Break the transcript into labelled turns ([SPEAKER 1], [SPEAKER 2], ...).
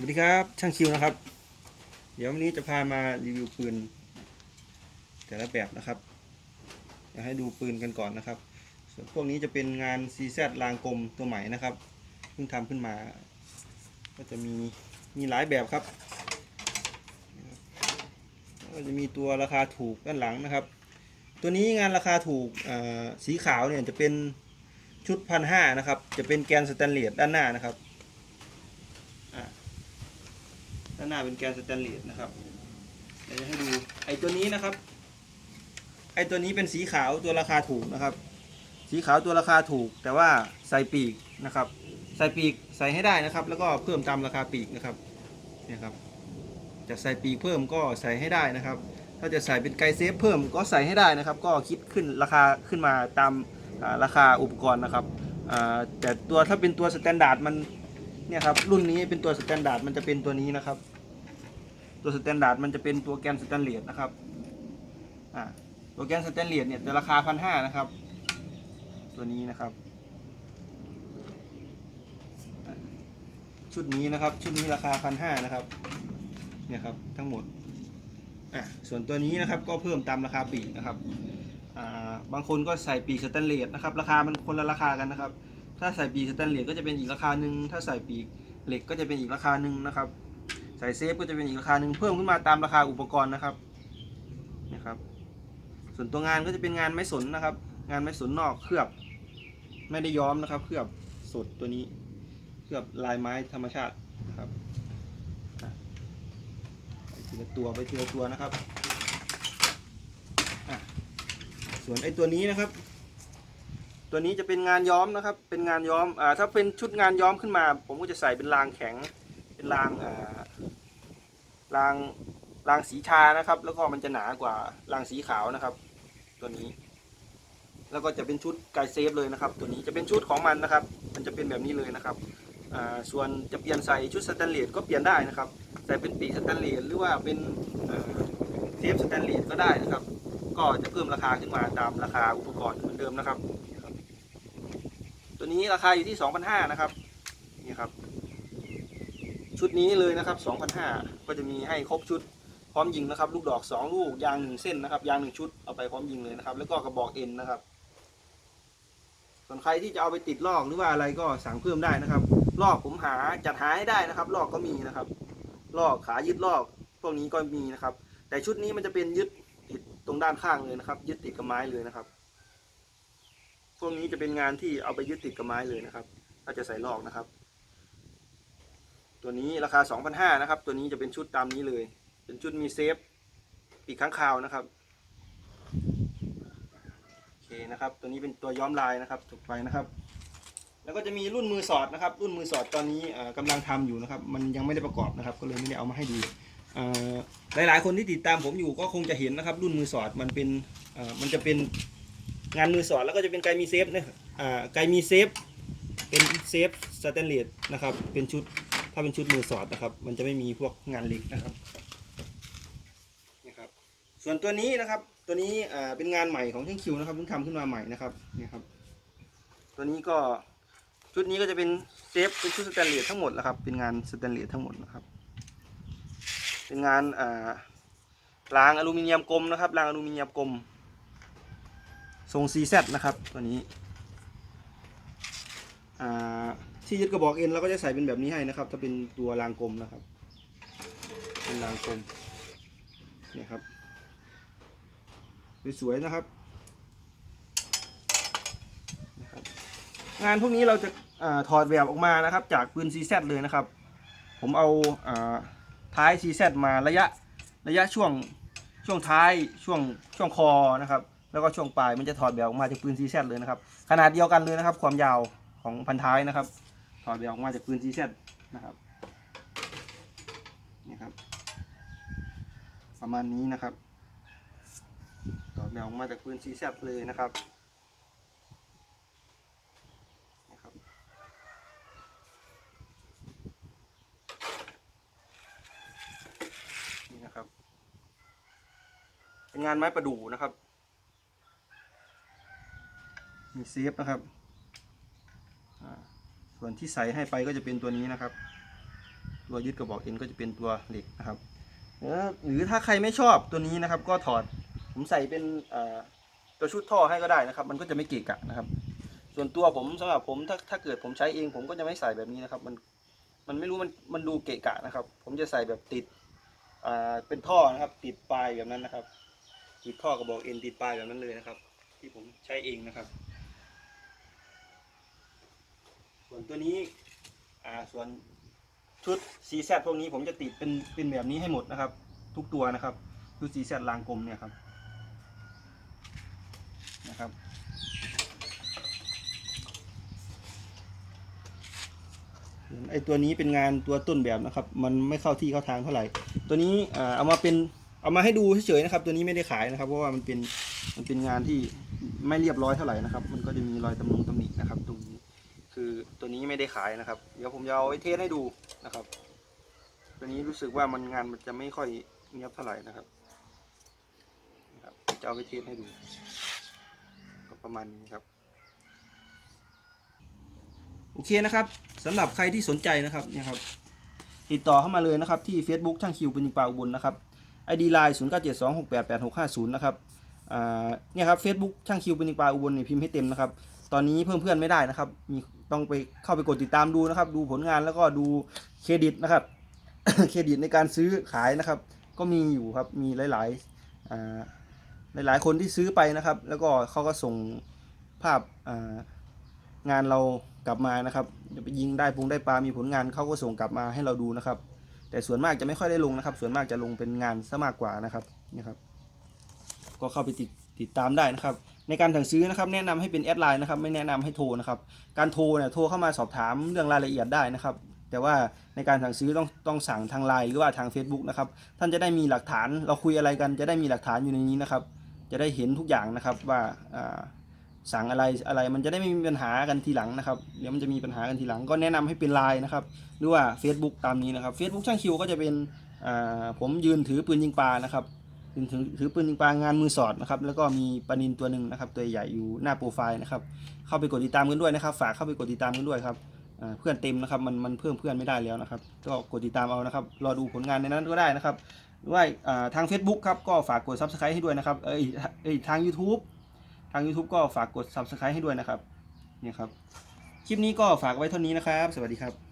[SPEAKER 1] สวัสดีครับ ช่างคิวนะครับ เดี๋ยววันนี้จะพามารีวิวปืน แต่ละแบบนะครับอยากให้ดูปืนกันก่อนนะครับ ส่วนพวกนี้จะเป็นงาน CZ รางกลมตัวใหม่นะครับเพิ่งทำขึ้นมา ก็จะมีมีหลายแบบครับก็จะมีตัวราคาถูกด้านหลังนะครับ ตัวนี้งานราคาถูกสีขาวเนี่ยจะเป็นชุดพันห้านะครับ จะเป็นแกนสแตนเลสด้านหน้านะครับ ด้านหน้าเป็นแกนสแตนเลสนะครับเดี๋ยวจะให้ดูไอ้ตัวนี้นะครับ ไอ้ตัวนี้เป็นสีขาวตัวราคาถูกนะครับ สีขาวตัวราคาถูก แต่ว่าใส่ปีกนะครับ ใส่ปีกใส่ให้ได้นะครับ แล้วก็เพิ่มตามราคาปีกนะครับเนี่ยครับจะใส่ปีกเพิ่มก็ใส่ให้ได้นะครับ ถ้าจะใส่เป็นไกเซฟเพิ่มก็ใส่ให้ได้นะครับ ก็คิดขึ้นราคาขึ้นมาตามราคาอุปกรณ์นะครับอ่าแต่ตัวถ้าเป็นตัวสแตนดาร์ดมัน เนี่ยครับรุ่นนี้เป็นตัวสแตนดาร์ดมันจะเป็นตัวนี้นะครับ ตัวสแตนดาร์ดมันจะเป็นตัวแกนสแตนเลสนะครับอ่าตัวแกนสแตนเลสเนี่ยจะราคาพันห้านะครับ ตัวนี้นะครับ ชุดนี้นะครับชุดนี้ราคาพันห้านะครับเนี่ยครับทั้งหมดอะส่วนตัวนี้นะครับก็เพิ่มตามราคาปีกนะครับอ่าบางคนก็ใส่ปีกสแตนเลสนะครับ ราคามันคนละราคากันนะครับ ถ้าใส่ปีกสแตนเลสก็จะเป็นอีกราคาหนึ่งถ้าใส่ปีกเหล็กก็จะเป็นอีกราคาหนึ่งนะครับ ใส่เซฟก็จะเป็นอีกราคาหนึ่งเพิ่มขึ้นมาตามราคาอุปกรณ์นะครับนะครับ ส่วนตัวงานก็จะเป็นงานไม้สนนะครับ งานไม้สนนอกเคลือบ ไม่ได้ย้อมนะครับ เคลือบสดตัวนี้ เคลือบลายไม้ธรรมชาตินะครับไปทีละตัวไปทีละตัวนะครับส่วนไอ้ตัวนี้นะครับ ตัวนี้จะเป็นงานย้อมนะครับ เป็นงานย้อมอ่าถ้าเป็นชุดงานย้อมขึ้นมา ผมก็จะใส่เป็นรางแข็ง เป็นรางอ่ารางรางสีชานะครับ แล้วก็มันจะหนากว่ารางสีขาวนะครับ ตัวนี้ แล้วก็จะเป็นชุดไกเซฟเลยนะครับ ตัวนี้จะเป็นชุดของมันนะครับ มันจะเป็นแบบนี้เลยนะครับอ่าส่วนจะเปลี่ยนใส่ชุดสแตนเลสก็เปลี่ยนได้นะครับใส่เป็นปีกสแตนเลสหรือว่าเป็นเอ่อเทปสแตนเลสก็ได้นะครับ ก็จะเพิ่มราคาขึ้นมาตามราคาอุปกรณ์เหมือนเดิมนะครับ นี้ราคาอยู่ที่ 2,500นะครับนี่ครับ ชุดนี้เลยนะครับ 2,500ก็จะมีให้ครบชุดพร้อมยิงนะครับ ลูกดอก 2 ลูกยางหนึ่งเส้นนะครับ ยางหนึ่งชุดเอาไปพร้อมยิงเลยนะครับ แล้วก็กระบอกเอ็นนะครับ ส่วนใครที่จะเอาไปติดลอกหรือว่าอะไรก็สั่งเพิ่มได้นะครับ ลอกผมหาจัดหาให้ได้นะครับ ลอกก็มีนะครับ ลอกขายึดลอกพวกนี้ก็มีนะครับ แต่ชุดนี้มันจะเป็นยึดติดตรงด้านข้างเลยนะครับ ยึดติดกับไม้เลยนะครับ พวกนี้จะเป็นงานที่เอาไปยึดติดกับไม้เลยนะครับถ้าจะใส่ลอกนะครับ ตัวนี้ราคา 2,500นะครับ ตัวนี้จะเป็นชุดตามนี้เลย เป็นชุดมีเซฟปีกข้างคาวนะครับโอเคนะครับ ตัวนี้เป็นตัวย้อมลายนะครับจบไปนะครับ แล้วก็จะมีรุ่นมือสอดนะครับ รุ่นมือสอดตอนนี้เอ่อกำลังทำอยู่นะครับ มันยังไม่ได้ประกอบนะครับ ก็เลยไม่ได้เอามาให้ดูหลายๆ คนที่ติดตามผมอยู่ก็คงจะเห็นนะครับ รุ่นมือสอดมันเป็นมันจะเป็น งานมือสอดแล้วก็จะเป็นไกมีเซฟนะครับอ่าไกมีเซฟเป็นเซฟสแตนเลสนะครับ เป็นชุดถ้าเป็นชุดมือสอดนะครับ มันจะไม่มีพวกงานเหล็กนะครับนะครับ ส่วนตัวนี้นะครับ ตัวนี้อ่าเป็นงานใหม่ของช่างคิวนะครับเพิ่งทำขึ้นมาใหม่นะครับนี่ครับ ตัวนี้ก็ชุดนี้ก็จะเป็นเซฟเป็นชุดสแตนเลสทั้งหมดแล้วครับ เป็นงานสแตนเลสทั้งหมดนะครับ เป็นงานอ่ารางอลูมิเนียมกลมนะครับรางอลูมิเนียมกลม ทรง CZ นะครับตัวนี้ที่ยึดกระบอกเอ็นเราก็จะใส่เป็นแบบนี้ให้นะครับ ถ้าเป็นตัวรางกลมนะครับ เป็นรางกลมเนี่ยครับสวยๆนะครับนะครับ งานพวกนี้เราจะอาถอดแบบออกมานะครับ จากปืน CZ เลยนะครับ ผมเอาอาท้าย CZ มาระยะระยะช่วงช่วงท้ายช่วงช่วงคอนะครับ แล้วก็ช่วงปลายมันจะถอดแบบออกมาจากปืน CZ เลยนะครับ ขนาดเดียวกันเลยนะครับ ความยาวของพันท้ายนะครับ ถอดแบบออกมาจากปืน CZ นะครับนี่ครับ ประมาณนี้นะครับ ถอดแบบออกมาจากปืน CZ เลยนะครับนะครับนี่นะครับเป็นงานไม้ประดู่นะครับ มีเซฟนะครับ ส่วนที่ใส่ให้ไปก็จะเป็นตัวนี้นะครับ ตัวยึดกระบอกเอ็นก็จะเป็นตัวเหล็กนะครับ หรือถ้าใครไม่ชอบตัวนี้นะครับ ก็ถอด ผมใส่เป็นตัวชุดท่อให้ก็ได้นะครับ มันก็จะไม่เกะกะนะครับ ส่วนตัวผมสำหรับผมถ้าถ้าเกิดผมใช้เอง ผมก็จะไม่ใส่แบบนี้นะครับ มันมันไม่รู้มันมันดูเกะกะนะครับ ผมจะใส่แบบติดเป็นท่อนะครับ ติดปลายแบบนั้นนะครับติดท่อกระบอกเอ็นติดปลายแบบนั้นเลยนะครับ ที่ผมใช้เองนะครับ ส่ วนตัวนี้อ่าส่วนชุด CZ พวกนี้ผมจะติดเป็นเป็นแบบนี้ให้หมดนะครับ ทุกตัวนะครับชุด CZ รางกลมเนี่ยครับนะครับไอตัวนี้เป็นงานตัวต้นแบบนะครับ มันไม่เข้าที่เข้าทางเท่าไหร่ ตัวนี้เอามาเป็นเอามาให้ดูเฉยๆนะครับ ตัวนี้ไม่ได้ขายนะครับ เพราะว่ามันเป็นมันเป็นงานที่ไม่เรียบร้อยเท่าไหร่นะครับ มันก็จะมีรอยตำหนงตำหนินะครับตรงนี้ คือ ตัวนี้ไม่ได้ขายนะครับ เดี๋ยวผมจะเอาไว้เทสให้ดูนะครับ ตัวนี้รู้สึกว่ามันงานมันจะไม่ค่อยเนียบเท่าไหร่นะครับจะเอาไว้เทสให้ดู ก็ประมาณนี้ครับ โอเคนะครับสำหรับใครที่สนใจนะครับเนี่ยครับ ติดต่อเข้ามาเลยนะครับที่ Facebook ช่างคิวป็นยิงปลาอุบลนะครับ ID Line 0 9 7 2 6 8 8 6 5 0 นะครับอ่าเนี่ยครับ Facebook ช่างคิวป็นยิงปลาอุบลเนี่ยพิมพ์ให้เต็มนะครับ ตอนนี้เพิ่มเพื่อนไม่ได้นะครับ มีต้องไปเข้าไปกดติดตามดูนะครับ ดูผลงานแล้วก็ดูเครดิตนะครับ เครดิตในการซื้อขายนะครับ ก็มีอยู่ครับมีหลายๆอ่าหลายๆคนที่ซื้อไปนะครับ แล้วก็เขาก็ส่งภาพอ่างานเรากลับมานะครับจะไปยิงได้ปุงได้ปลา มีผลงานเขาก็ส่งกลับมาให้เราดูนะครับ แต่ส่วนมากจะไม่ค่อยได้ลงนะครับ ส่วนมากจะลงเป็นงานซะมากกว่านะครับนี่ครับ ก็เข้าไปติดติดตามได้นะครับ ในการสั่งซื้อนะครับแนะนำให้เป็นแอดไลน์นะครับไม่แนะนำให้โทรนะครับการโทรเนี่ยโทรเข้ามาสอบถามเรื่องรายละเอียดได้นะครับ แต่ว่าในการสั่งซื้อต้องต้องสั่งทางไลน์หรือว่าทาง Facebook นะครับท่านจะได้มีหลักฐานเราคุยอะไรกันจะได้มีหลักฐานอยู่ในนี้นะครับ จะได้เห็นทุกอย่างนะครับว่าสั่งอะไรอะไรมันจะได้ไม่มีปัญหากันทีหลังนะครับเดี๋ยวมันจะมีปัญหากันทีหลังก็แนะนำให้เป็นไลน์นะครับหรือว่า Facebook ตามนี้นะครับ Facebook ช่างคิวก็จะเป็นผมยืนถือปืนยิงปลานะครับ ถือถือปืนยิงปลางานมือสอดนะครับ แล้วก็มีปานินตัวหนึ่งนะครับ ตัวใหญ่อยู่หน้าโปรไฟล์นะครับ เข้าไปกดติดตามกันด้วยนะครับ ฝากเข้าไปกดติดตามกันด้วยครับเพื่อนเต็มนะครับมันมันเพิ่มเพื่อนไม่ได้แล้วนะครับ ก็กดติดตามเอานะครับ รอดูผลงานในนั้นก็ได้นะครับหรือว่าทาง Facebook ครับก็ฝากกด Subscribe ให้ด้วยนะครับเอ้ยเอ้ยทาง YouTube ทาง YouTube ก็ฝากกด Subscribe ให้ด้วยนะครับเนี่ยครับ คลิปนี้ก็ฝากไว้เท่านี้นะครับ สวัสดีครับ